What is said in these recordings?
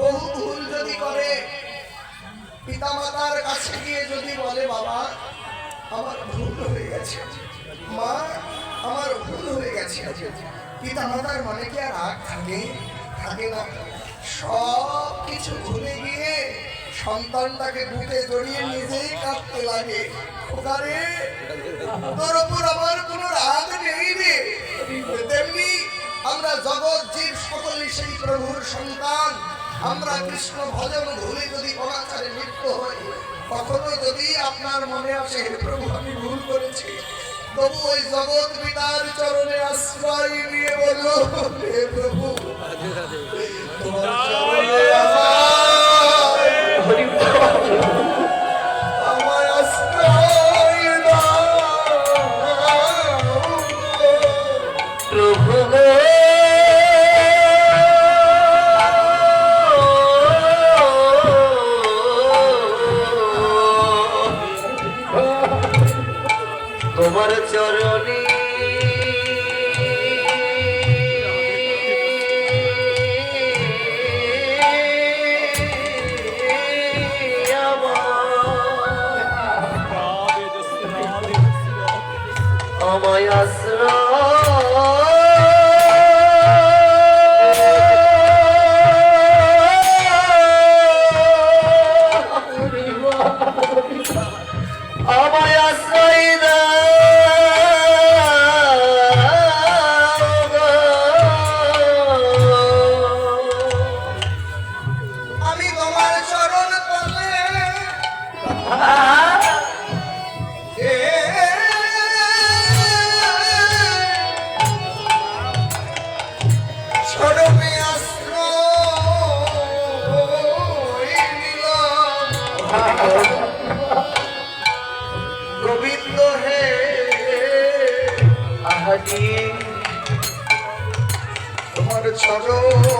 বহু ভুল যদি করে, পিতামাতার কাছে গিয়ে যদি বলে, বাবা, আমার ভুল হয়ে গেছে। মা, আমার ভুল হয়ে গেছে। পিতামাতার মনে কি আর রাগ থাকে? থাকে না। সব কিছু ভুলে গিয়ে সন্তানটাকে বুকে জড়িয়ে নিজেই কাঁদতে লাগে। ওখানে তোর উপর আমার কোনো রাগ নেই রে। তেমনি আমরা জগৎ জীব সকলে সেই প্রভুর সন্তান। আমরা কৃষ্ণ ভজন ভুলে যদি অনাচারে লিপ্ত হই কখনো যদি আপনার মনে আসে হে প্রভু আমি ভুল করেছি। তবু ওই জগৎ পিতার চরণে আশ্রয় নিয়ে বলল হে প্রভু তোমার চরণে আমায় তোমার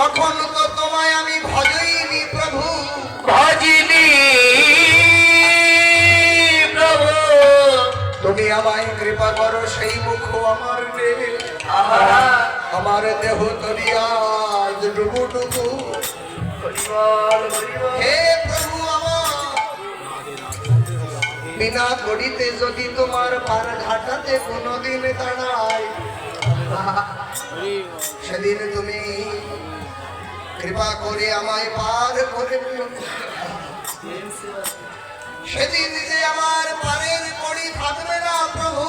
তখন তো তোমায় আমি ভজইনি প্রভু? ভজিনি প্রভু। তুমি আমায় কৃপা করো সেই মুখ আমার আহা। আমার দেহ তরিয়াজ ডুবু ডুবু হে প্রভু আমার। বিনা ঘড়িতে যদি তোমার পার ঘাটাতে কোনোদিন দাঁড়ায় সেদিন তুমি কৃপা করে আমায় পার করে। সেদিন যে আমার পারের কড়ি থাকবে না, প্রভু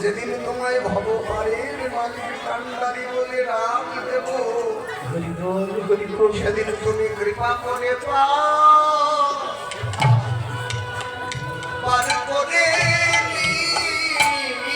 যেদিন তোমায় ভব পারের মালিক কান্ডারি বলে রাম দেব, সেদিন তুমি কৃপা করে পার করে নিও।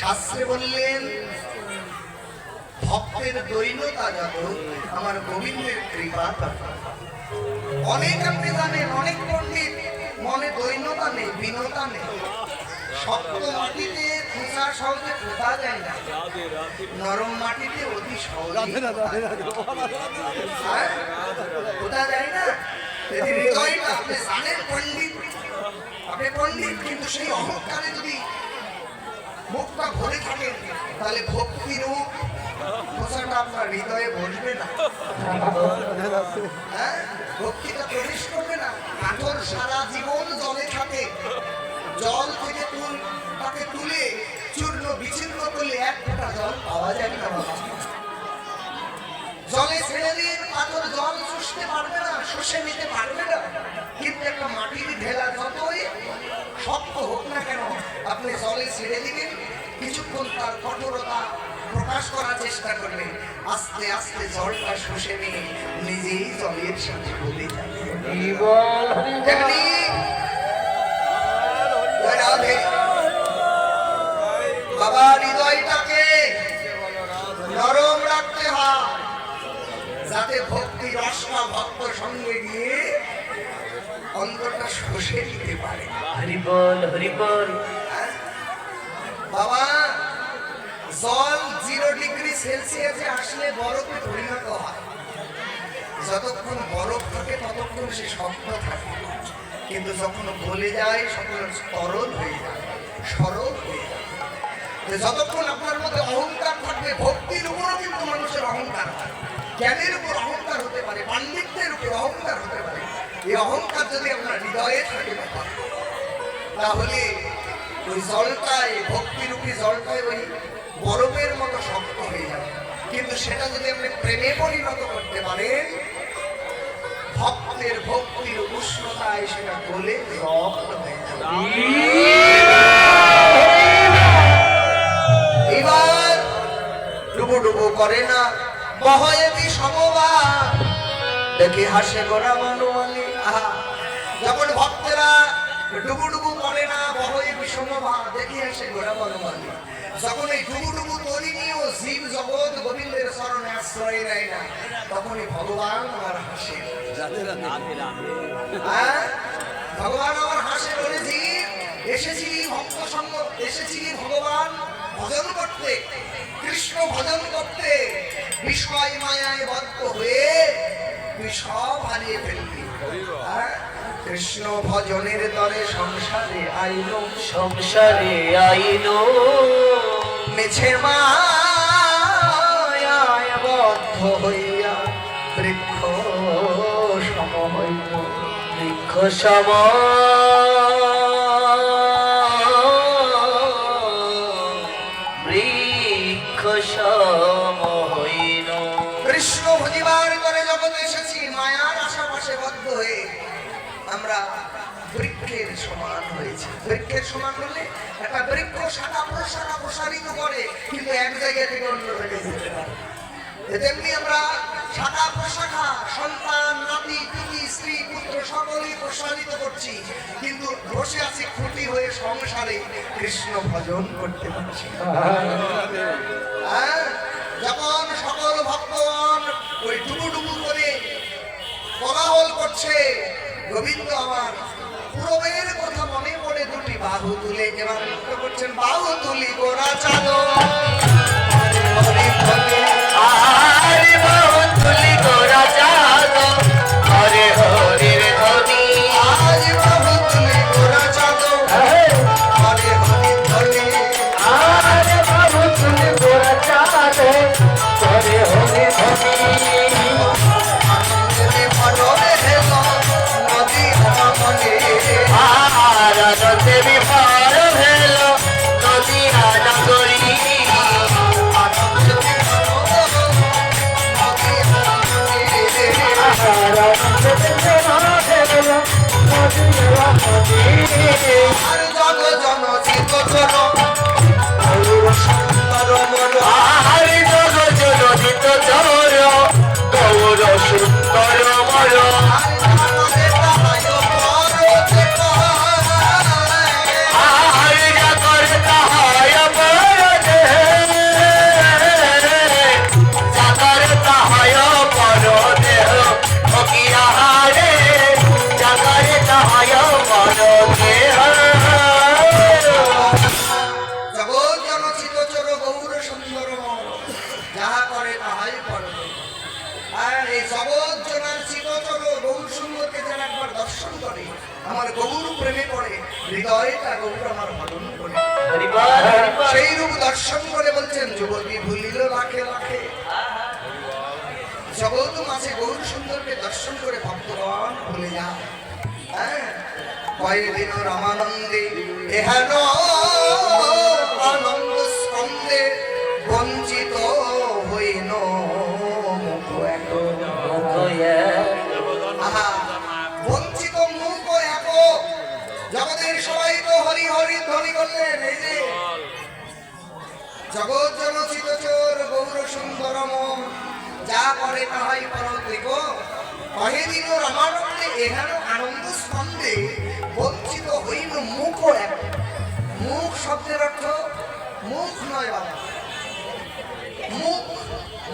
শাস্ত্রে বললেন ভক্তের দৈনতা যত আমার গোবিন্দের কৃপা। অনেক আপনি জানেন অনেক পণ্ডিত মনে দৈনতা নেই বিনতা নেই। শক্ত মাটিতে খোঁচা সহজে পোতা যায় না। নরম মাটিতে অতি সহজে হ্যাঁ? পোতা যায় না? যদি হৃদয়টা আপনি জানেন পণ্ডিত? আপনি পণ্ডিত কিন্তু সেই অহংকারে যদি মুখটা ভরে থাকেন তাহলে ভক্তি রূপ আপনার হৃদয়ে না। হ্যাঁ? ভক্তিটা প্রবেশ করবে না। কাঠর সারা জীবন জলে থাকে। জল থেকে তুল, তাকে তুলে চূর্ণ বিচ্ছিন্ন করলে এক ফোঁটা জল পাওয়া যায় না বাবা। জলে ছেড়ে দিন পাথর জল শুষতে পারবে না, শুষে নিতে পারবে না। কিন্তু একটা মাটির ঢেলা কেন আপনি জলে ছেড়ে দিবেন। কিছুক্ষণ তার কঠোরতা প্রকাশ করার চেষ্টা করবে আস্তে আস্তে জলটা শুষে নিয়ে নিজেই জলের সাথে গলে যাবে বাবা হৃদয়টাকে নরম রাখতে হয়। যাতে ভক্তি রসনা ভক্ত সঙ্গে গিয়ে অন্তরটা শুষে নিতে পারে। হরি বল হরি বল। বাবা, জল জিরো ডিগ্রি সেলসিয়াসে আসলে বরফে পরিণত হয়। যতক্ষণ বরফ থাকে, ততক্ষণ সে শক্ত থাকে। কিন্তু যখন গলে যায়, তখন তরল হয়ে যায়, সরল হয়ে যায়। যতক্ষণ আপনার মধ্যে অহংকার থাকবে, ভক্তির উপরও কিন্তু মানুষের অহংকার হয়। জ্ঞানের উপর অহংকার হতে পারে, পাণ্ডিত্যের উপর অহংকার হতে পারে। এই অহংকার যদি আপনার হৃদয়ে থাকে তাহলে ওই জলটাই ভক্তিরূপী জলটাই ওই বরফের মতো শক্ত হয়ে যাবে। কিন্তু সেটা যদি আপনি প্রেমে পরিণত করতে পারেন, ভক্তের ভক্তির উষ্ণতায় সেটা গলে এবার করে না বহয়ে সমবা দেখে হাসে গোরা মানুয়ালি আহা, যখন ভক্তেরা ডুবু ডুবু করে না বহয়ে বিষমবা দেখে হাসে গোরা যখন এই ডুবু ডুবু তরিণী জীব জগৎ গোবিন্দের স্মরণ আশ্রয় নেয় না তখনই ভগবান আমার হাসে। হ্যাঁ? ভগবান আমার হাসে বলেছি এসেছি ভক্ত সঙ্গ এসেছি ভগবান ভজন করতে কৃষ্ণ ভজন করতে। বিষয় মায়ায় বদ্ধ হয়ে তুই সব হারিয়ে ফেলবি হ্যাঁ? কৃষ্ণ ভজনের দরে সংসারে আইলো। সংসারে আইলো। মিছে মায়ায় বদ্ধ হইয়া বৃক্ষ সম হইল। বৃক্ষ সম সমান হলে একটা বৃক্ষ শাখা প্রশাখা প্রসারিত করে, কিন্তু এক জায়গা থেকে অন্য জায়গায় যেতে পারে তেমনি আমরা শাখা প্রশাখা সন্তান, নাতি পিতি স্ত্রী, পুত্র সকলেই প্রসারিত করছি, কিন্তু বসে আছি খুঁটি হয়ে সংসারে কৃষ্ণ ভজন করতে পারছি না। হ্যাঁ? সকল ভক্তগণ ওই ডুবু ডুবু করে কোলাহল করছে, গোবিন্দ আমার পূরবের বাহু তুলে এবার নৃত্য করছেন বাহু তুলি গোরা চাঁদ হ্যাঁ রামানন্দে, এহেন বঞ্চিত হইন মুখ বঞ্চিত মুখ এক জগতের সবাই তো হরি হরি ধ্বনি করলেন, এই যে। জগৎ জনচিত চোর, গৌর সুন্দর মন যা করে তাহাই পরদিক কহে দিন রমানন্দে এহেন আনন্দ স্কন্দে বঞ্চিত হইল মুখ এক। মুখ শব্দের অর্থ মুখ নয় বাবা। মুখ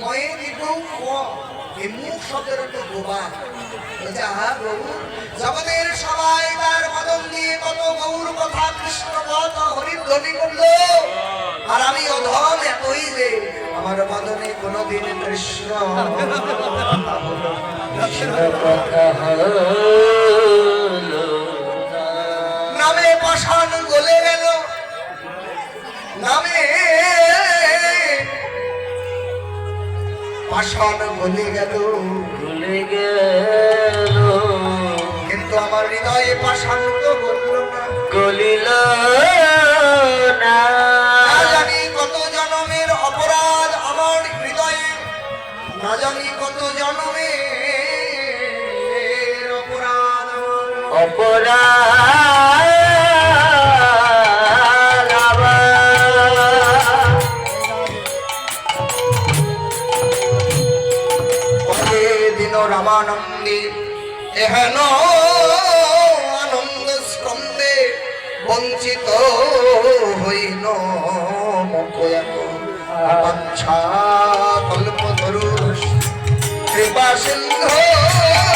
ময়ে দীর্ঘ ক এই মুখ শব্দের অর্থ গোবা যাহা গৌর জগতের সবাই তার কদম দিয়ে কত গৌর কথা কৃষ্ণ কথা হরিধ্বনি করল। আর আমি অধম এতই যে আমার বদনে কোনোদিন কৃষ্ণ নামে পাষাণ গলে গেল। নামে পাষাণ গলে গেল। ভুলে গেল কিন্তু আমার হৃদয়ে পাষাণ তো গলিল না। না জানি কত জনমের অপরাধ আমার হৃদয়ে, না জানি কত জনমের রামানন্দে এহেন আনন্দ স্কন্দে বঞ্চিত হইন মুখ বাঞ্ছা কল্প ধরু সিন্ধু